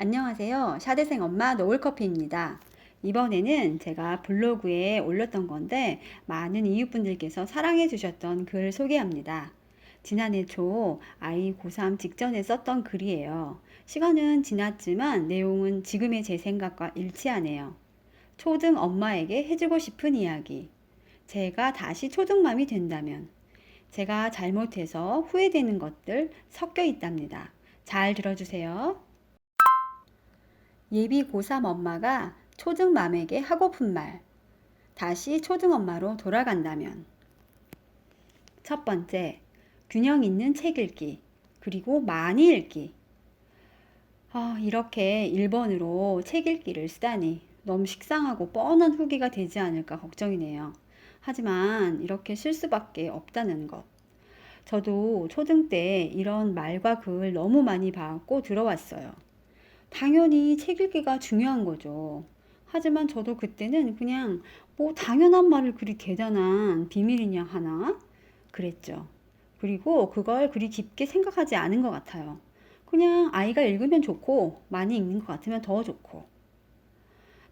안녕하세요. 샤대생 엄마 노을커피입니다. 이번에는 제가 블로그에 올렸던 건데 많은 이웃분들께서 사랑해 주셨던 글 소개합니다. 지난해 초 아이 고3 직전에 썼던 글이에요. 시간은 지났지만 내용은 지금의 제 생각과 일치하네요. 초등 엄마에게 해주고 싶은 이야기. 제가 다시 초등맘이 된다면 제가 잘못해서 후회되는 것들 섞여 있답니다. 잘 들어주세요. 예비 고3 엄마가 초등맘에게 하고픈 말. 다시 초등엄마로 돌아간다면. 첫 번째, 균형 있는 책 읽기. 그리고 많이 읽기. 아, 이렇게 1번으로 책 읽기를 쓰다니 너무 식상하고 뻔한 후기가 되지 않을까 걱정이네요. 하지만 이렇게 쓸 수밖에 없다는 것. 저도 초등 때 이런 말과 글 너무 많이 봤고 들어왔어요. 당연히 책 읽기가 중요한 거죠. 하지만 저도 그때는 그냥 뭐 당연한 말을 그리 대단한 비밀이냐 하나 그랬죠. 그리고 그걸 그리 깊게 생각하지 않은 것 같아요. 그냥 아이가 읽으면 좋고 많이 읽는 것 같으면 더 좋고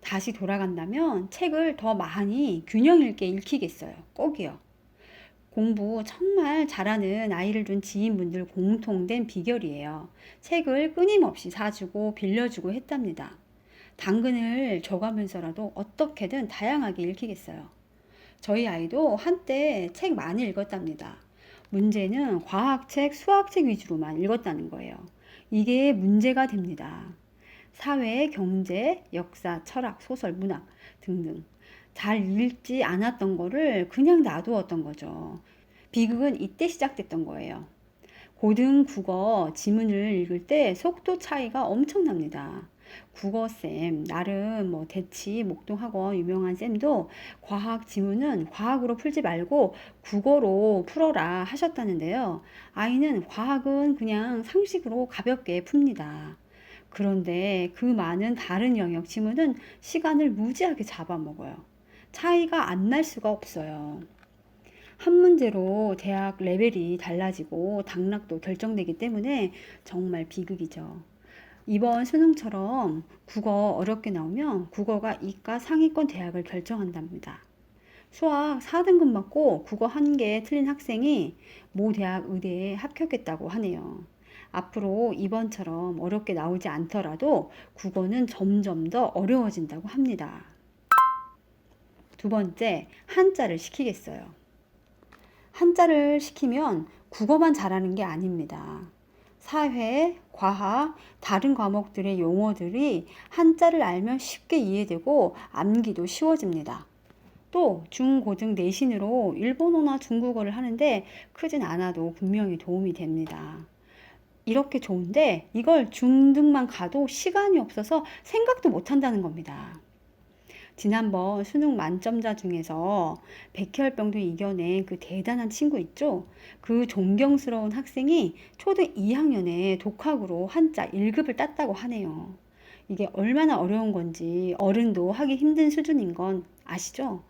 다시 돌아간다면 책을 더 많이 균형 있게 읽히겠어요. 꼭이요. 공부 정말 잘하는 아이를 둔 지인분들 공통된 비결이에요. 책을 끊임없이 사주고 빌려주고 했답니다. 당근을 줘가면서라도 어떻게든 다양하게 읽히겠어요. 저희 아이도 한때 책 많이 읽었답니다. 문제는 과학책, 수학책 위주로만 읽었다는 거예요. 이게 문제가 됩니다. 사회, 경제, 역사, 철학, 소설, 문학 등등. 잘 읽지 않았던 거를 그냥 놔두었던 거죠. 비극은 이때 시작됐던 거예요. 고등 국어 지문을 읽을 때 속도 차이가 엄청납니다. 국어쌤, 나름 뭐 대치, 목동학원 유명한 쌤도 과학 지문은 과학으로 풀지 말고 국어로 풀어라 하셨다는데요. 아이는 과학은 그냥 상식으로 가볍게 풉니다. 그런데 그 많은 다른 영역 지문은 시간을 무지하게 잡아먹어요. 차이가 안 날 수가 없어요. 한 문제로 대학 레벨이 달라지고 당락도 결정되기 때문에 정말 비극이죠. 이번 수능처럼 국어 어렵게 나오면 국어가 이과 상위권 대학을 결정한답니다. 수학 4등급 맞고 국어 한 개 틀린 학생이 모 대학 의대에 합격했다고 하네요. 앞으로 이번처럼 어렵게 나오지 않더라도 국어는 점점 더 어려워진다고 합니다. 두 번째, 한자를 시키겠어요. 한자를 시키면 국어만 잘하는 게 아닙니다. 사회, 과학, 다른 과목들의 용어들이 한자를 알면 쉽게 이해되고 암기도 쉬워집니다. 또 중고등 내신으로 일본어나 중국어를 하는데 크진 않아도 분명히 도움이 됩니다. 이렇게 좋은데 이걸 중등만 가도 시간이 없어서 생각도 못 한다는 겁니다. 지난번 수능 만점자 중에서 백혈병도 이겨낸 그 대단한 친구 있죠? 그 존경스러운 학생이 초등 2학년에 독학으로 한자 1급을 땄다고 하네요. 이게 얼마나 어려운 건지 어른도 하기 힘든 수준인 건 아시죠?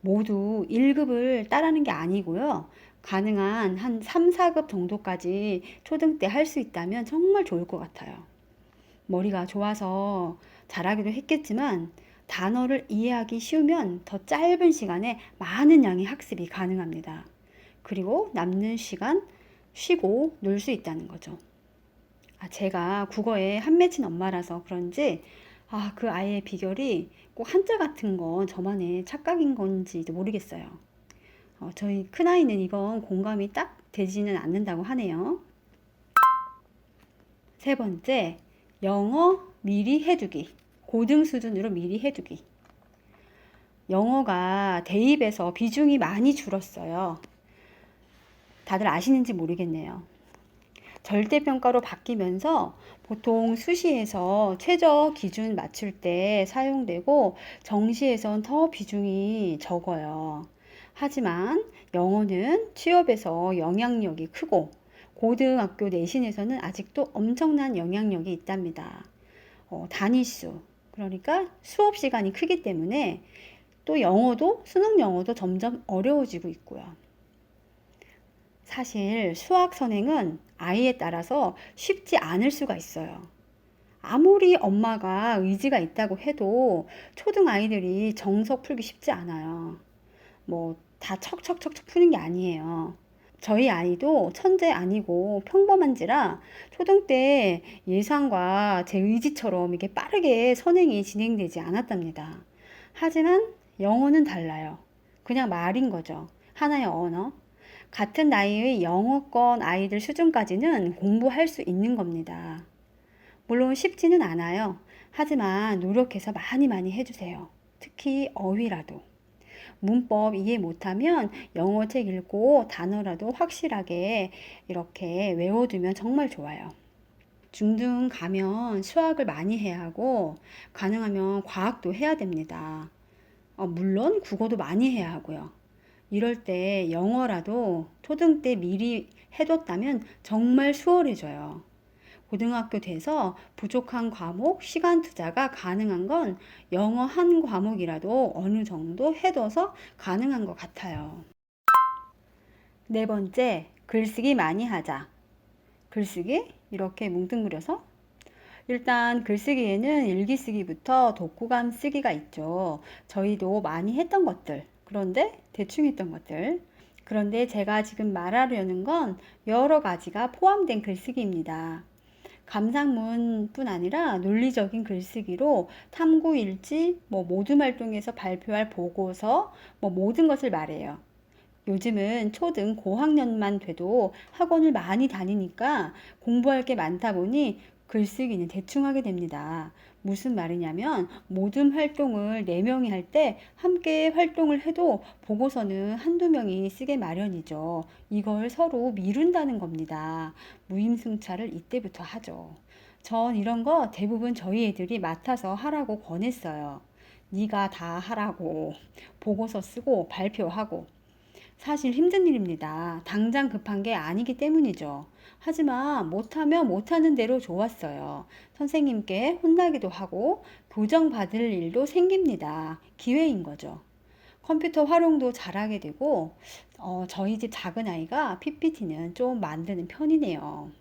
모두 1급을 따라는 게 아니고요. 가능한 한 3, 4급 정도까지 초등 때 할 수 있다면 정말 좋을 것 같아요. 머리가 좋아서 잘하기도 했겠지만 단어를 이해하기 쉬우면 더 짧은 시간에 많은 양의 학습이 가능합니다. 그리고 남는 시간 쉬고 놀 수 있다는 거죠. 아, 제가 국어에 한 맺힌 엄마라서 그런지 아, 그 아이의 비결이 꼭 한자 같은 건 저만의 착각인 건지도 모르겠어요. 어, 저희 큰아이는 이건 공감이 딱 되지는 않는다고 하네요. 세 번째, 영어 미리 해두기. 고등 수준으로 미리 해두기. 영어가 대입에서 비중이 많이 줄었어요. 다들 아시는지 모르겠네요. 절대평가로 바뀌면서 보통 수시에서 최저 기준 맞출 때 사용되고 정시에선 더 비중이 적어요. 하지만 영어는 취업에서 영향력이 크고 고등학교 내신에서는 아직도 엄청난 영향력이 있답니다. 어, 단위수, 그러니까 수업 시간이 크기 때문에 또 영어도 수능 영어도 점점 어려워지고 있고요. 사실 수학 선행은 아이에 따라서 쉽지 않을 수가 있어요. 아무리 엄마가 의지가 있다고 해도 초등 아이들이 정석 풀기 쉽지 않아요. 뭐 다 척척척척 푸는 게 아니에요. 저희 아이도 천재 아니고 평범한지라 초등 때 예상과 제 의지처럼 이게 빠르게 선행이 진행되지 않았답니다. 하지만 영어는 달라요. 그냥 말인 거죠. 하나의 언어. 같은 나이의 영어권 아이들 수준까지는 공부할 수 있는 겁니다. 물론 쉽지는 않아요. 하지만 노력해서 많이 많이 해주세요. 특히 어휘라도. 문법 이해 못하면 영어 책 읽고 단어라도 확실하게 이렇게 외워두면 정말 좋아요. 중등 가면 수학을 많이 해야 하고, 가능하면 과학도 해야 됩니다. 어, 물론 국어도 많이 해야 하고요. 이럴 때 영어라도 초등 때 미리 해뒀다면 정말 수월해져요. 고등학교 돼서 부족한 과목, 시간 투자가 가능한 건 영어 한 과목이라도 어느 정도 해둬서 가능한 것 같아요. 네 번째, 글쓰기 많이 하자. 글쓰기 이렇게 뭉뚱그려서 일단 글쓰기에는 일기 쓰기부터 독후감 쓰기가 있죠. 저희도 많이 했던 것들. 그런데 대충 했던 것들. 그런데 제가 지금 말하려는 건 여러 가지가 포함된 글쓰기입니다. 감상문뿐 아니라 논리적인 글쓰기로 탐구 일지, 뭐 모둠 활동에서 발표할 보고서, 뭐 모든 것을 말해요. 요즘은 초등 고학년만 돼도 학원을 많이 다니니까 공부할 게 많다 보니 글쓰기는 대충 하게 됩니다. 무슨 말이냐면 모든 활동을 네명이 할 때 함께 활동을 해도 보고서는 한두 명이 쓰게 마련이죠. 이걸 서로 미룬다는 겁니다. 무임승차를 이때부터 하죠. 전 이런 거 대부분 저희 애들이 맡아서 하라고 권했어요. 네가 다 하라고 보고서 쓰고 발표하고 사실 힘든 일입니다. 당장 급한 게 아니기 때문이죠. 하지만 못하면 못하는 대로 좋았어요. 선생님께 혼나기도 하고 교정받을 일도 생깁니다. 기회인 거죠. 컴퓨터 활용도 잘하게 되고 어, 저희 집 작은 아이가 PPT는 좀 만드는 편이네요.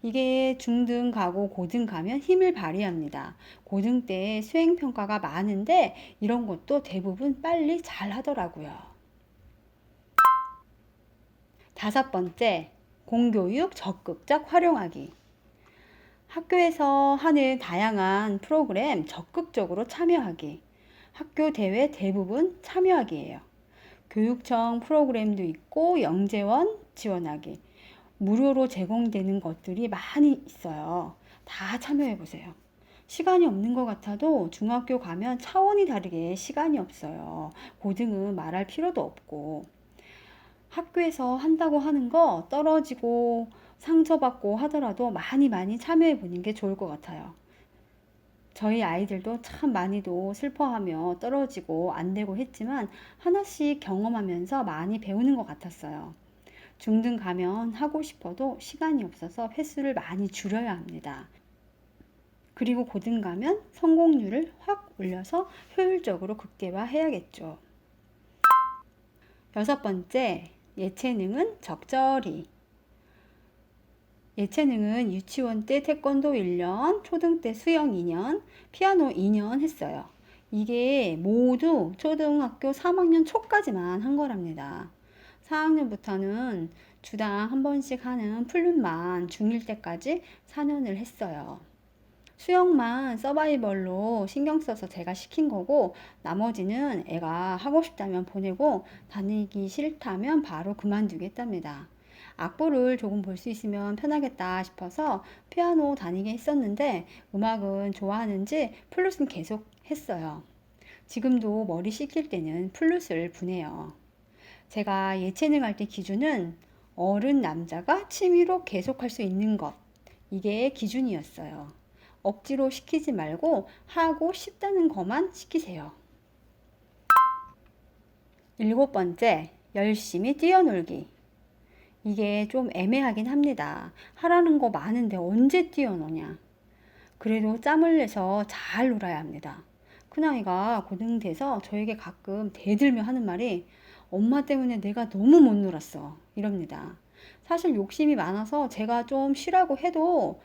이게 중등 가고 고등 가면 힘을 발휘합니다. 고등 때 수행 평가가 많은데 이런 것도 대부분 빨리 잘 하더라고요. 다섯 번째, 공교육 적극적 활용하기. 학교에서 하는 다양한 프로그램 적극적으로 참여하기. 학교 대회 대부분 참여하기예요. 교육청 프로그램도 있고 영재원 지원하기. 무료로 제공되는 것들이 많이 있어요. 다 참여해 보세요. 시간이 없는 것 같아도 중학교 가면 차원이 다르게 시간이 없어요. 고등은 말할 필요도 없고. 학교에서 한다고 하는 거 떨어지고 상처받고 하더라도 많이 많이 참여해 보는 게 좋을 것 같아요. 저희 아이들도 참 많이도 슬퍼하며 떨어지고 안 되고 했지만 하나씩 경험하면서 많이 배우는 것 같았어요. 중등 가면 하고 싶어도 시간이 없어서 횟수를 많이 줄여야 합니다. 그리고 고등 가면 성공률을 확 올려서 효율적으로 극대화해야겠죠. 여섯 번째, 예체능은 적절히. 예체능은 유치원 때 태권도 1년, 초등 때 수영 2년, 피아노 2년 했어요. 이게 모두 초등학교 3학년 초까지만 한 거랍니다. 4학년부터는 주당 한 번씩 하는 플룻만 중1 때까지 4년을 했어요. 수영만 서바이벌로 신경 써서 제가 시킨 거고 나머지는 애가 하고 싶다면 보내고 다니기 싫다면 바로 그만두겠답니다. 악보를 조금 볼 수 있으면 편하겠다 싶어서 피아노 다니게 했었는데 음악은 좋아하는지 플룻은 계속 했어요. 지금도 머리 식힐 때는 플룻을 부네요. 제가 예체능 할 때 기준은 어른 남자가 취미로 계속할 수 있는 것. 이게 기준이었어요. 억지로 시키지 말고 하고 싶다는 것만 시키세요. 일곱 번째, 열심히 뛰어놀기. 이게 좀 애매하긴 합니다. 하라는 거 많은데 언제 뛰어노냐. 그래도 짬을 내서 잘 놀아야 합니다. 큰아이가 고등 돼서 저에게 가끔 대들며 하는 말이 엄마 때문에 내가 너무 못 놀았어. 이럽니다. 사실 욕심이 많아서 제가 좀 쉬라고 해도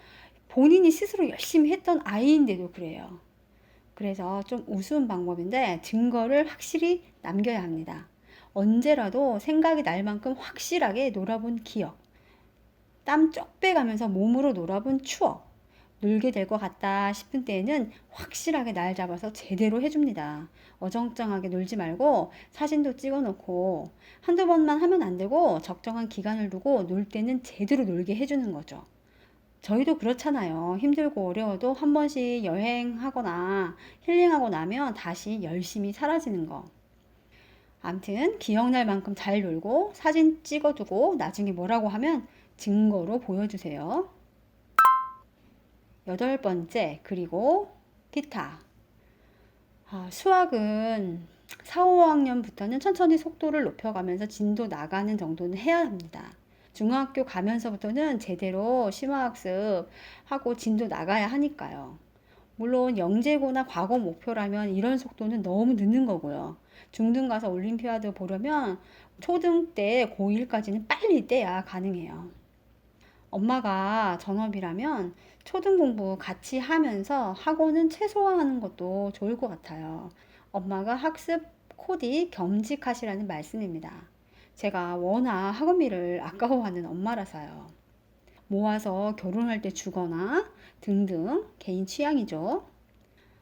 본인이 스스로 열심히 했던 아이인데도 그래요. 그래서 좀 우스운 방법인데 증거를 확실히 남겨야 합니다. 언제라도 생각이 날 만큼 확실하게 놀아본 기억, 땀쪽 빼가면서 몸으로 놀아본 추억, 놀게 될 것 같다 싶은 때에는 확실하게 날 잡아서 제대로 해줍니다. 어정쩡하게 놀지 말고 사진도 찍어 놓고 한두 번만 하면 안 되고 적정한 기간을 두고 놀 때는 제대로 놀게 해주는 거죠. 저희도 그렇잖아요. 힘들고 어려워도 한 번씩 여행하거나 힐링하고 나면 다시 열심히 사라지는 거. 암튼 기억날 만큼 잘 놀고 사진 찍어두고 나중에 뭐라고 하면 증거로 보여주세요. 여덟 번째, 그리고 기타. 아, 수학은 4, 5학년부터는 천천히 속도를 높여가면서 진도 나가는 정도는 해야 합니다. 중학교 가면서부터는 제대로 심화학습 하고 진도 나가야 하니까요. 물론 영재고나 과거 목표라면 이런 속도는 너무 늦는 거고요. 중등 가서 올림피아드 보려면 초등 때 고1까지는 빨리 떼야 가능해요. 엄마가 전업이라면 초등 공부 같이 하면서 학원은 최소화하는 것도 좋을 것 같아요. 엄마가 학습 코디 겸직하시라는 말씀입니다. 제가 워낙 학원비를 아까워하는 엄마라서요. 모아서 결혼할 때 주거나 등등 개인 취향이죠.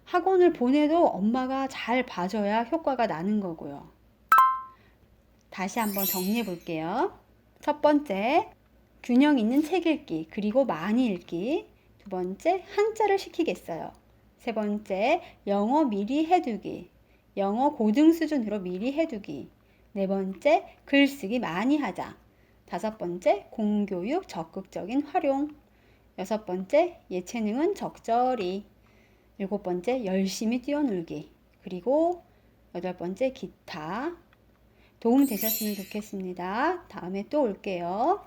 학원을 보내도 엄마가 잘 봐줘야 효과가 나는 거고요. 다시 한번 정리해 볼게요. 첫 번째, 균형 있는 책 읽기, 그리고 많이 읽기. 두 번째, 한자를 시키겠어요. 세 번째, 영어 미리 해두기. 영어 고등 수준으로 미리 해두기. 네 번째, 글쓰기 많이 하자. 다섯 번째, 공교육 적극적인 활용. 여섯 번째, 예체능은 적절히. 일곱 번째, 열심히 뛰어놀기. 그리고 여덟 번째, 기타. 도움 되셨으면 좋겠습니다. 다음에 또 올게요.